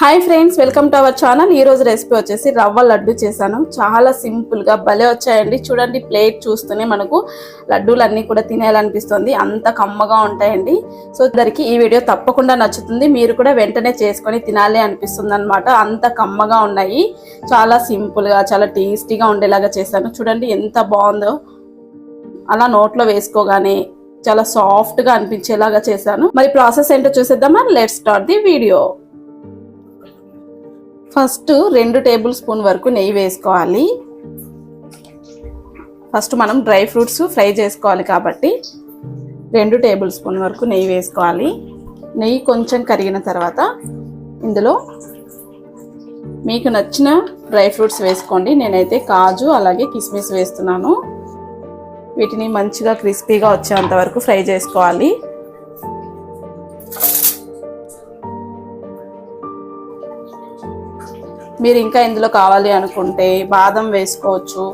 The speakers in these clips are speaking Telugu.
Hi friends welcome to our channel ఈ రోజు రెసిపీ వచ్చేసి రవ్వ లడ్డు చేశాను. చాలా సింపుల్గా భలే వచ్చాయండి. చూడండి ప్లేట్ చూస్తూనే మనకు లడ్డూలన్నీ కూడా తినేయాలనిపిస్తుంది. అంత కమ్మగా ఉంటాయండి. సో ఇద్దరికి ఈ వీడియో తప్పకుండా నచ్చుతుంది. మీరు కూడా వెంటనే చేసుకొని తినాలి అనిపిస్తుంది అనమాట అంత కమ్మగా ఉన్నాయి. చాలా సింపుల్గా చాలా టేస్టీగా ఉండేలాగా చేశాను. చూడండి ఎంత బాగుందో. అలా నోట్లో వేసుకోగానే చాలా సాఫ్ట్గా అనిపించేలాగా చేశాను. మరి ప్రాసెస్ ఏంటో చూసేద్దామా? Let start the video first రెండు టేబుల్ స్పూన్ వరకు నెయ్యి వేసుకోవాలి. ఫస్ట్ మనం డ్రై ఫ్రూట్స్ ఫ్రై చేసుకోవాలి కాబట్టి రెండు టేబుల్ స్పూన్ వరకు నెయ్యి వేసుకోవాలి. నెయ్యి కొంచెం కరిగిన తర్వాత ఇందులో మీకు నచ్చిన డ్రై ఫ్రూట్స్ వేసుకోండి. నేనైతే కాజు అలాగే కిస్మిస్ వేస్తున్నాను. వీటిని మంచిగా క్రిస్పీగా వచ్చేంత వరకు ఫ్రై చేసుకోవాలి. మీరు ఇంకా ఇందులో కావాలి అనుకుంటే బాదం వేసుకోవచ్చు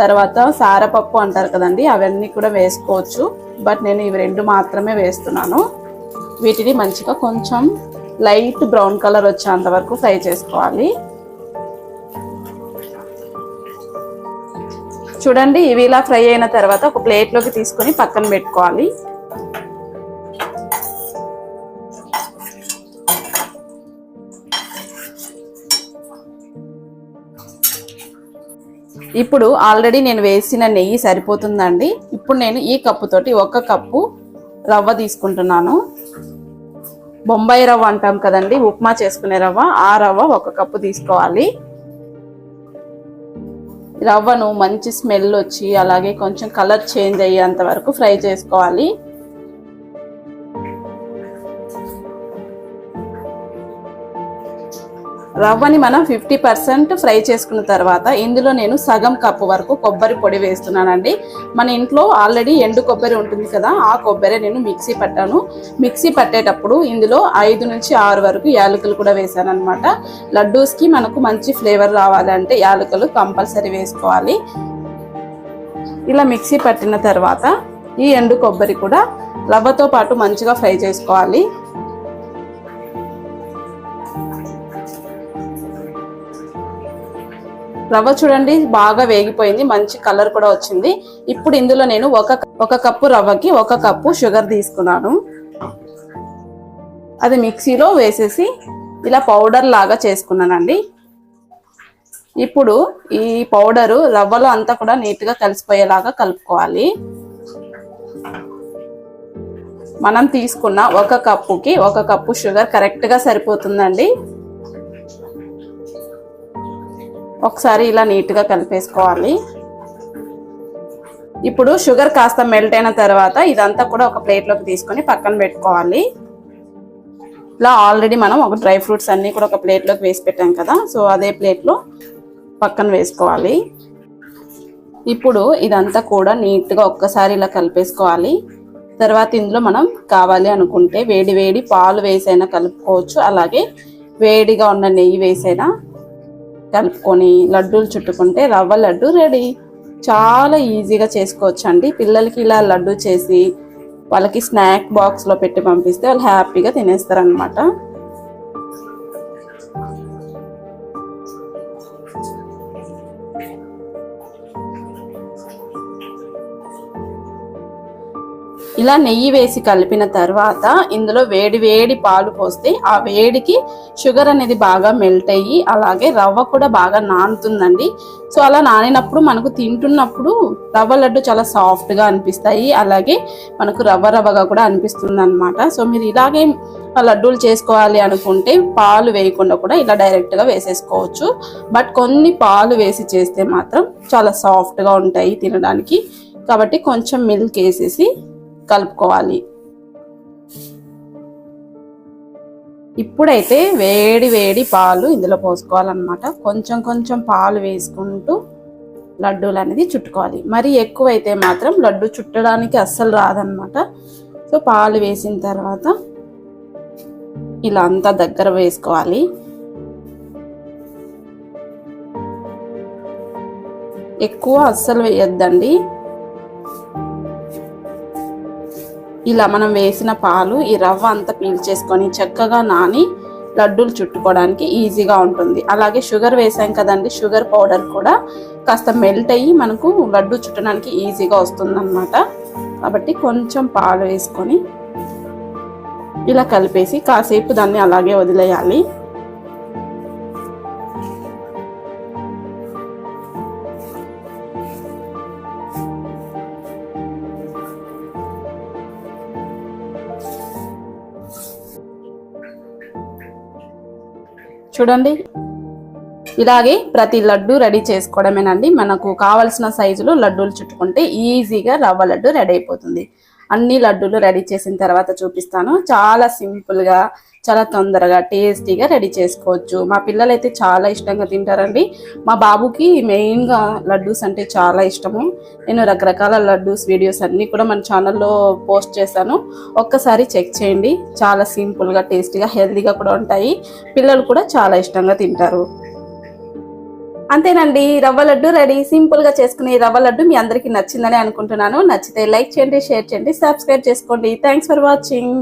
తర్వాత సారపప్పు అంటారు కదండి అవన్నీ కూడా వేసుకోవచ్చు. బట్ నేను ఇవి రెండు మాత్రమే వేస్తున్నాను. వీటిని మంచిగా కొంచెం లైట్ బ్రౌన్ కలర్ వచ్చేంత వరకు ఫ్రై చేసుకోవాలి. చూడండి ఇవి ఇలా ఫ్రై అయిన తర్వాత ఒక ప్లేట్లోకి తీసుకొని పక్కన పెట్టుకోవాలి. ఇప్పుడు ఆల్రెడీ నేను వేసిన నెయ్యి సరిపోతుందండి. ఇప్పుడు నేను ఈ కప్పుతోటి ఒక కప్పు రవ్వ తీసుకుంటున్నాను. బొంబాయి రవ్వ అంటాం కదండి ఉప్మా చేసుకునే రవ్వ ఆ రవ్వ ఒక కప్పు తీసుకోవాలి. రవ్వను మంచి స్మెల్ వచ్చి అలాగే కొంచెం కలర్ చేంజ్ అయ్యేంత వరకు ఫ్రై చేసుకోవాలి. రవ్వని మనం ఫిఫ్టీ పర్సెంట్ ఫ్రై చేసుకున్న తర్వాత ఇందులో నేను సగం కప్పు వరకు కొబ్బరి పొడి వేస్తున్నానండి. మన ఇంట్లో ఆల్రెడీ ఎండు కొబ్బరి ఉంటుంది కదా ఆ కొబ్బరి నేను మిక్సీ పట్టాను. మిక్సీ పట్టేటప్పుడు ఇందులో ఐదు నుంచి ఆరు వరకు యాలకులు కూడా వేసాను అనమాట లడ్డూస్కి మనకు మంచి ఫ్లేవర్ రావాలంటే యాలకులు కంపల్సరీ వేసుకోవాలి. ఇలా మిక్సీ పట్టిన తర్వాత ఈ ఎండు కొబ్బరి కూడా రవ్వతో పాటు మంచిగా ఫ్రై చేసుకోవాలి. రవ్వ చూడండి బాగా వేగిపోయింది మంచి కలర్ కూడా వచ్చింది. ఇప్పుడు ఇందులో నేను ఒక ఒక కప్పు రవ్వకి ఒక కప్పు షుగర్ తీసుకున్నాను. అది మిక్సీలో వేసేసి ఇలా పౌడర్ లాగా చేసుకున్నానండి. ఇప్పుడు ఈ పౌడరు రవ్వలో అంతా కూడా నీట్గా కలిసిపోయేలాగా కలుపుకోవాలి. మనం తీసుకున్న ఒక కప్పుకి ఒక కప్పు షుగర్ కరెక్ట్గా సరిపోతుందండి. ఒకసారి ఇలా నీట్గా కలిపేసుకోవాలి. ఇప్పుడు షుగర్ కాస్త మెల్ట్ అయిన తర్వాత ఇదంతా కూడా ఒక ప్లేట్లోకి తీసుకొని పక్కన పెట్టుకోవాలి. ఇలా ఆల్రెడీ మనం ఒక డ్రై ఫ్రూట్స్ అన్నీ కూడా ఒక ప్లేట్లోకి వేసి పెట్టాం కదా సో అదే ప్లేట్లో పక్కన వేసుకోవాలి. ఇప్పుడు ఇదంతా కూడా నీట్గా ఒక్కసారి ఇలా కలిపేసుకోవాలి. తర్వాత ఇందులో మనం కావాలి అనుకుంటే వేడి వేడి పాలు వేసైనా కలుపుకోవచ్చు అలాగే వేడిగా ఉన్న నెయ్యి వేసైనా కలుపుకొని లడ్డూలు చుట్టుకుంటే రవ్వ లడ్డు రెడీ. చాలా ఈజీగా చేసుకోవచ్చు అండి పిల్లలకి ఇలా లడ్డు చేసి వాళ్ళకి స్నాక్ బాక్స్లో పెట్టి పంపిస్తే వాళ్ళు హ్యాపీగా తినేస్తారనమాట ఇలా నెయ్యి వేసి కలిపిన తర్వాత ఇందులో వేడి వేడి పాలు పోస్తే ఆ వేడికి షుగర్ అనేది బాగా మెల్ట్ అయ్యి అలాగే రవ్వ కూడా బాగా నానుతుందండి. సో అలా నానినప్పుడు మనకు తింటున్నప్పుడు రవ్వ లడ్డు చాలా సాఫ్ట్గా అనిపిస్తాయి. అలాగే మనకు రవ్వ రవ్వగా కూడా అనిపిస్తుంది అనమాట సో మీరు ఇలాగే లడ్డూలు చేసుకోవాలి అనుకుంటే పాలు వేయకుండా కూడా ఇలా డైరెక్ట్గా వేసేసుకోవచ్చు. బట్ కొన్ని పాలు వేసి చేస్తే మాత్రం చాలా సాఫ్ట్గా ఉంటాయి తినడానికి. కాబట్టి కొంచెం మిల్క్ వేసేసి కలుపుకోవాలి. ఇప్పుడైతే వేడి వేడి పాలు ఇందులో పోసుకోవాలన్నమాట. కొంచెం కొంచెం పాలు వేసుకుంటూ లడ్డూలు అనేది చుట్టుకోవాలి. మరి ఎక్కువైతే మాత్రం లడ్డు చుట్టడానికి అస్సలు రాదనమాట సో పాలు వేసిన తర్వాత ఇలా అంతా దగ్గర వేసుకోవాలి. ఎక్కువ అస్సలు వేయొద్దండి. ఇలా మనం వేసిన పాలు ఈ రవ్వ అంతా పీల్చేసుకొని చక్కగా నాని లడ్డూలు చుట్టుకోవడానికి ఈజీగా ఉంటుంది. అలాగే షుగర్ వేసాం కదండి షుగర్ పౌడర్ కూడా కాస్త మెల్ట్ అయ్యి మనకు లడ్డు చుట్టడానికి ఈజీగా వస్తుంది కాబట్టి కొంచెం పాలు వేసుకొని ఇలా కలిపేసి కాసేపు దాన్ని అలాగే వదిలేయాలి. చూడండి. ఇలాగే ప్రతి లడ్డు రెడీ చేసుకోవడమేనండి. మనకు కావలసిన సైజులో లడ్డూలు చుట్టుకుంటే ఈజీగా రవ్వ లడ్డు రెడీ అయిపోతుంది. అన్ని లడ్డూలు రెడీ చేసిన తర్వాత చూపిస్తాను. చాలా సింపుల్గా చాలా తొందరగా టేస్టీగా రెడీ చేసుకోవచ్చు. మా పిల్లలు అయితే చాలా ఇష్టంగా తింటారండి. మా బాబుకి మెయిన్గా లడ్డూస్ అంటే చాలా ఇష్టము. నేను రకరకాల లడ్డూస్ వీడియోస్ అన్నీ కూడా మన ఛానల్లో పోస్ట్ చేశాను. ఒక్కసారి చెక్ చేయండి. చాలా సింపుల్గా టేస్టీగా హెల్తీగా కూడా ఉంటాయి. పిల్లలు కూడా చాలా ఇష్టంగా తింటారు. అంతేనండి రవ్వ లడ్డు రెడీ. సింపుల్గా చేసుకునే రవ్వ లడ్డు మీ అందరికీ నచ్చిందని అనుకుంటున్నాను. నచ్చితే లైక్ చేయండి షేర్ చేయండి సబ్స్క్రైబ్ చేసుకోండి. Thanks for watching.